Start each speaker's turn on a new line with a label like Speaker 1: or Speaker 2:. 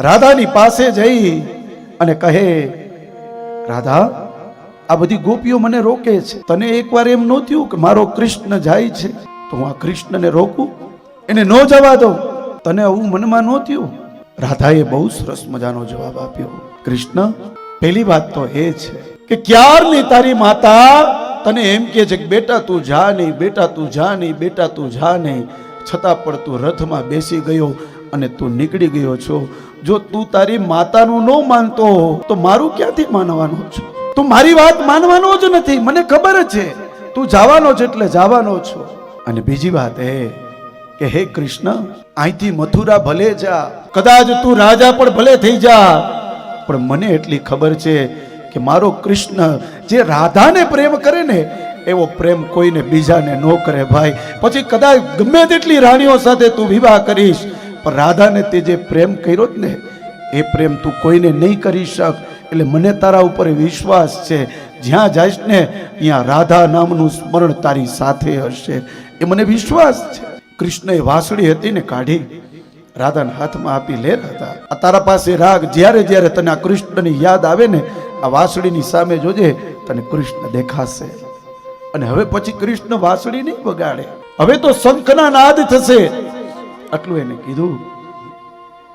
Speaker 1: રાધાની પાસે જઈ અને કહે, રાધા, આ બધી ગોપીઓ મને રોકે છે. તને એકવાર એમ નહોતું કે મારો કૃષ્ણ જાય છે? તો હું આ કૃષ્ણને રોકું? એને ન જવા દઉં? તને આવું મનમાં નહોતું રાધાએ બહુ સરસ મજાનો જવાબ આપ્યો. કૃષ્ણ, પહેલી વાત તો એ છે કે ક્યારની તારી માતા? તને એમ કે છે કે બેટા તું જા નહીં, બેટા તું જા નહીં, બેટા તું જા નહીં. છતાં પણ તું રથમાં બેસી ગયો. અને તું નીકળી ગયો છો. જો તું તારી માતાનું ન માનતો તો મારું ક્યાંથી માનવાનો છું? તું મારી વાત માનવાનો જ નથી. મને ખબર છે. તું જવાનો છે એટલે જવાનો છો. અને બીજી વાત એ કે હે કૃષ્ણ, અહીંથી મથુરા ભલે જા. કદાચ તું રાજા પણ ભલે થઈ જા. પણ મને એટલી ખબર છે કે મારો કૃષ્ણ જે રાધાને પ્રેમ કરે ને, એવો પ્રેમ કોઈને બીજાને ન કરે ભાઈ. પછી કદાચ ગમે તેટલી રાણીઓ સાથે તું વિવાહ કરીશ પણ રાધાને તે જે પ્રેમ કર્યો જ ને, એ પ્રેમ તું કોઈને નહીં કરી શક. એટલે મને તારા ઉપર વિશ્વાસ છે. જ્યાં જઈશ ને, ત્યાં રાધા નામનું સ્મરણ તારી સાથે હશે. એ મને વિશ્વાસ છે. કૃષ્ણએ વાંસળી હતી ને કાઢી. રાધાના હાથમાં આપી, લે રાધા, આ તારા પાસે રાગ જ્યારે જ્યારે તને આ કૃષ્ણની યાદ આવે ને, આ વાસળીની સામે જોજે, તને કૃષ્ણ દેખાશે. અને હવે પછી કૃષ્ણ વાંસળી નહીં વગાડે. હવે તો શંખના નાદ થશે. આટલું એને કીધું.